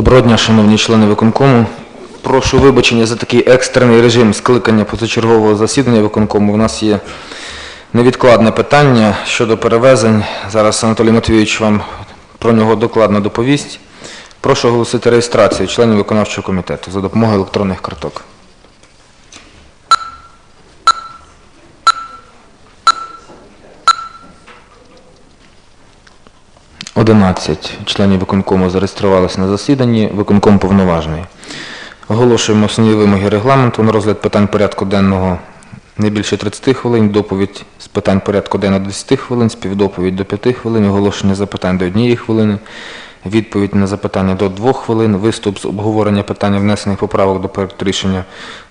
Доброго дня, шановні члени виконкому. Прошу вибачення за такий екстрений режим скликання позачергового засідання виконкому. У нас є невідкладне питання щодо перевезень. Зараз Анатолій Матвійович вам про нього докладно доповість. Прошу оголосити реєстрацію членів виконавчого комітету за допомогою електронних карток. Одинадцять членів виконкому зареєструвалися на засіданні. Виконком повноважний. Оголошуємо основні вимоги регламенту на розгляд питань порядку денного не більше 30 хвилин, доповідь з питань порядку денного до 10 хвилин, співдоповідь до 5 хвилин, оголошення запитань до 1 хвилини, відповідь на запитання до 2 хвилин, виступ з обговорення питання внесених поправок до проекту рішення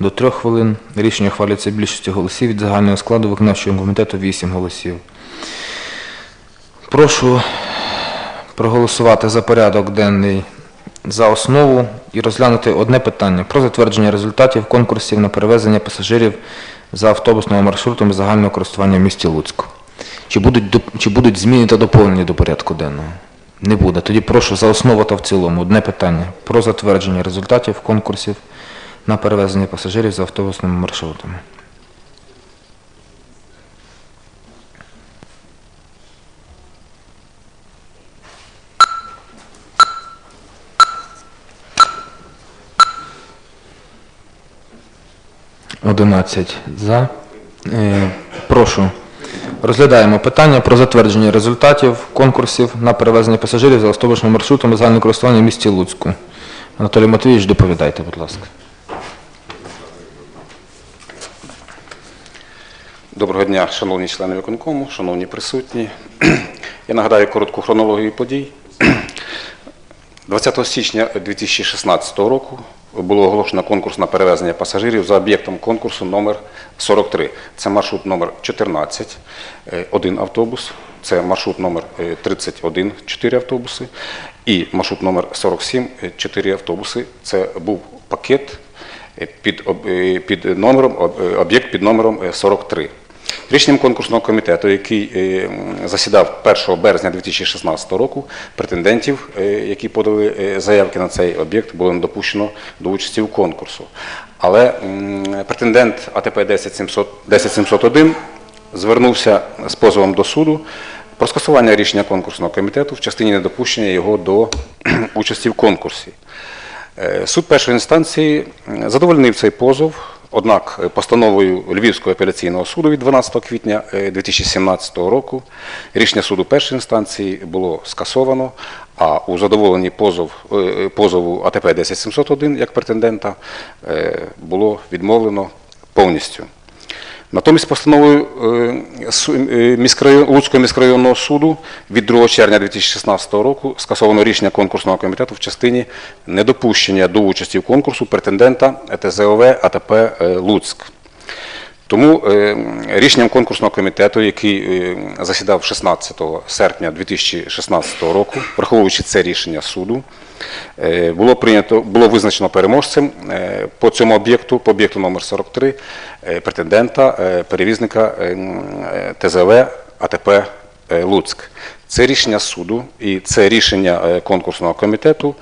до 3 хвилин. Рішення хвалюється більшістю голосів від загального складу виконавчого комітету 8 голосів. Прошу проголосувати за порядок денний за основу і розглянути одне питання про затвердження результатів конкурсів на перевезення пасажирів за автобусними маршрутами загального користування в місті Луцьку. Чи будуть, чи будуть зміни та доповнення до порядку денного? Не буде. Тоді прошу за основу та в цілому одне питання про затвердження результатів конкурсів на перевезення пасажирів за автобусними маршрутами. Одинадцять за. Е, Прошу. Розглядаємо питання про затвердження результатів конкурсів на перевезення пасажирів за автобусними маршрутами загального користування в місті Луцьку. Анатолій Матвійович, доповідайте, будь ласка. Доброго дня, шановні члени виконкому, шановні присутні. Я нагадаю коротку хронологію подій. 20 січня 2016 року було оголошено конкурс на перевезення пасажирів за об'єктом конкурсу номер 43. Це маршрут номер 14, е, один автобус, це маршрут номер е, 31, 4 автобуси, і маршрут номер 47, 4 автобуси. Це був пакет е, під, е, під номером, е, об'єкт під номером е, 43. Рішенням конкурсного комітету, який е, засідав 1 березня 2016 року, претендентів, е, які подали е, заявки на цей об'єкт, було не допущено до участі у конкурсу. Але претендент АТП 10701 звернувся з позовом до суду про скасування рішення конкурсного комітету в частині недопущення його до участі в конкурсі. Суд першої інстанції задовольнив цей позов, однак е, постановою Львівського апеляційного суду від 12 квітня е, 2017 року рішення суду першої інстанції було скасовано, а у задоволенні позов, е, е, позову АТП 10701 як претендента е, було відмовлено повністю. Натомість постановою е, е, Луцького міськрайонного суду від 2 червня 2016 року скасовано рішення конкурсного комітету в частині недопущення до участі в конкурсу претендента ТЗОВ АТП е, Луцьк. Тому е, рішенням конкурсного комітету, який е, засідав 16 серпня 2016 року, враховуючи це рішення суду, е, було прийнято було визначено переможцем по цьому об'єкту, по об'єкту номер 43, е, претендента, перевізника е, м, е, ТЗВ АТП Луцьк. Це рішення суду і це рішення конкурсного комітету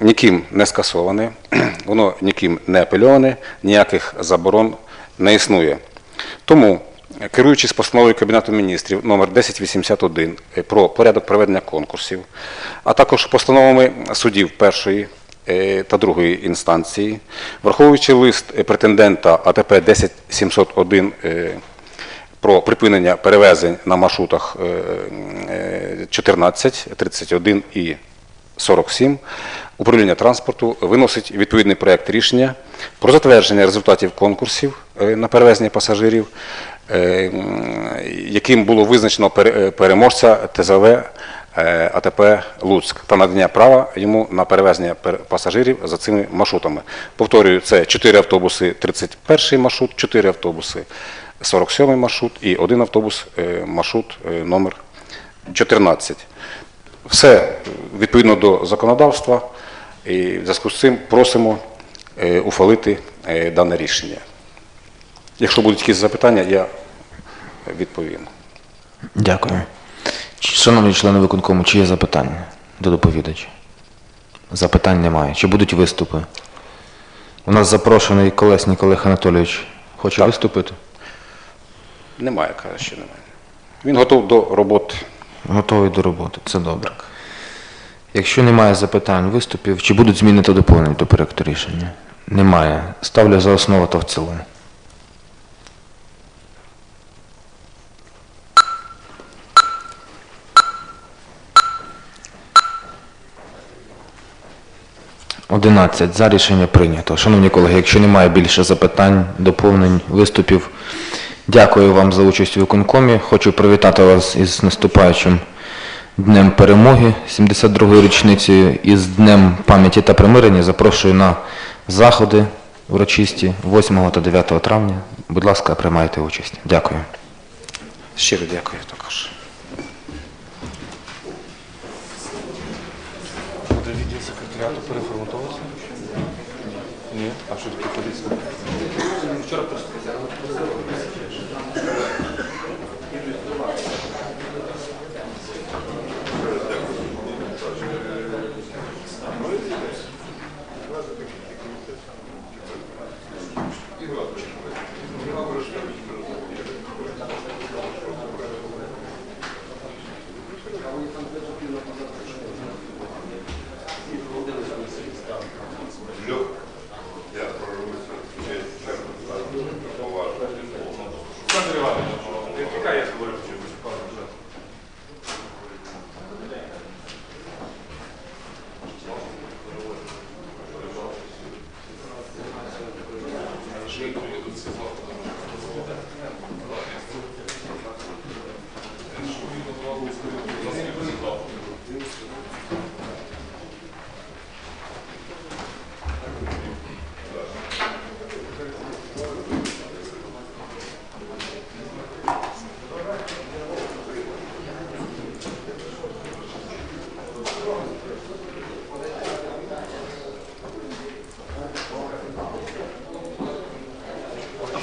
ніким не скасоване, воно ніким не апельоване, ніяких заборон не існує. Тому, керуючись постановою Кабінету міністрів номер 1081 е, про порядок проведення конкурсів, а також постановами судів першої е, та другої інстанції, враховуючи лист е, претендента АТП 10701 е, про припинення перевезень на маршрутах е, е, 14, 31 і 47 управління транспорту виносить відповідний проект рішення про затвердження результатів конкурсів е, на перевезення пасажирів, е, яким було визначено е, переможця ТЗВ АТП Луцьк та надання права йому на перевезення пасажирів за цими маршрутами. Повторюю, це 4 автобуси 31 маршрут, 4 автобуси 47 маршрут і один автобус маршрут номер 14. Все відповідно до законодавства, і в зв'язку з цим просимо ухвалити е, дане рішення. Якщо будуть якісь запитання, я відповім. Дякую. Шановні члени виконкому, чи є запитання до доповідача? Запитань немає. Чи будуть виступи? У нас запрошений колесник Олег Анатолійович. Хоче Так. виступити? Немає, каже, що немає. Він готов до роботи. Готовий до роботи. Це добре. Якщо немає запитань, виступів, чи будуть зміни та доповнення до проекту рішення? Немає. Ставлю за основу та в цілому. Одинадцять. За рішення прийнято. Шановні колеги, якщо немає більше запитань, доповнень, виступів, дякую вам за участь у виконкомі. Хочу привітати вас із наступаючим Днем Перемоги, 72-ю річницею, і з Днем пам'яті та примирення. Запрошую на заходи урочисті 8 та 9 травня. Будь ласка, приймайте участь. Дякую. Щиро дякую також. Буде відділ секретаріату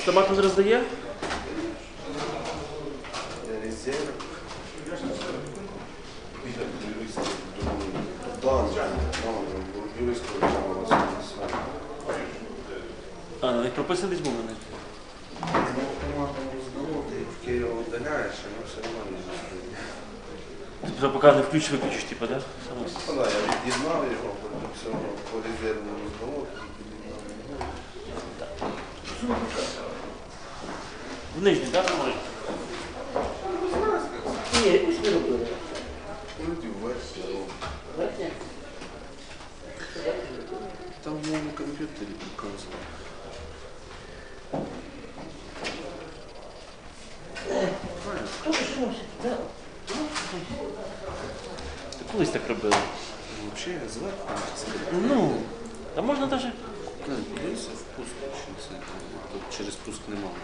Автомат не роздає? А, не прописаний десь був мене. В Києві удаляєш, а воно все одно не зустріне. Вже поки не включиш, виключиш, типу, да? Само. Ну да, я від'єднав його, потім все по резервному здалося, під'єднав його. В нижній, так, може? Ні, якусь не робили. Вроді вверх. Верхня? Там в моєму комп'ютері показував. Ти колись так робили. Взагалі я зверху Ну, а можна навіть... Дивися впуск, через пуск немає.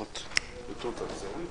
От. І тут взяли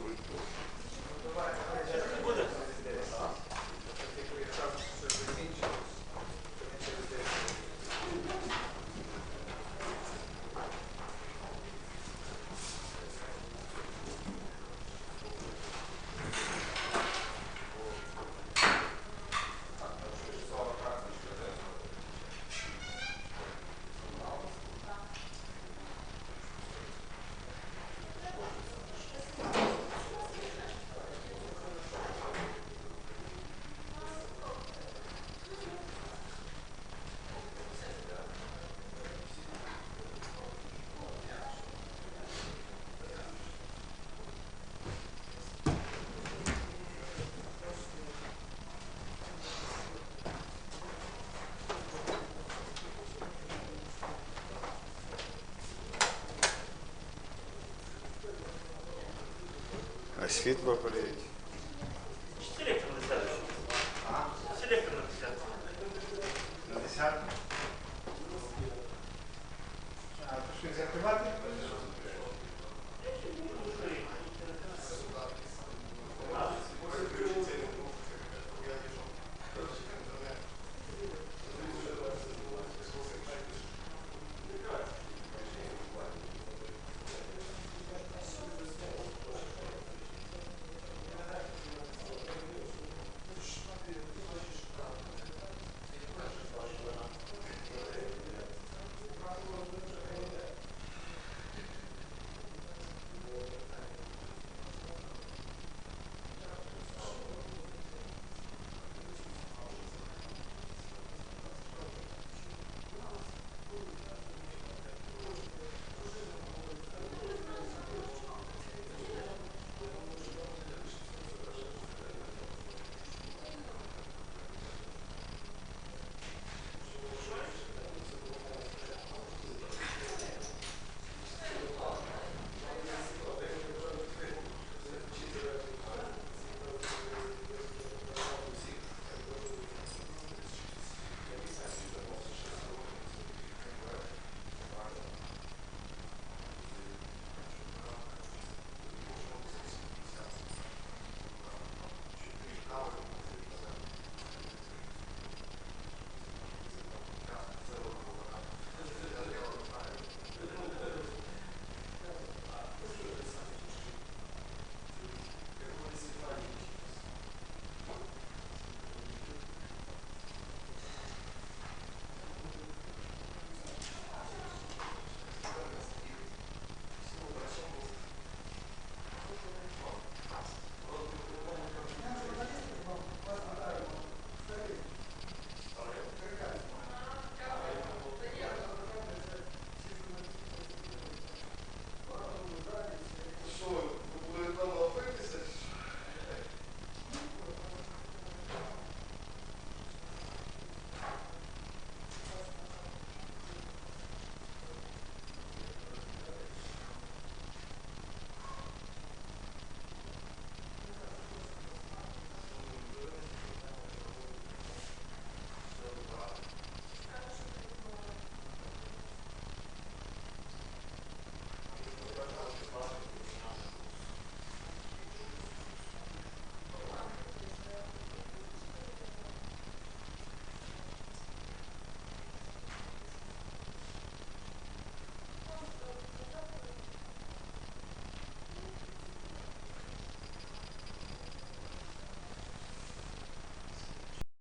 escrito para poder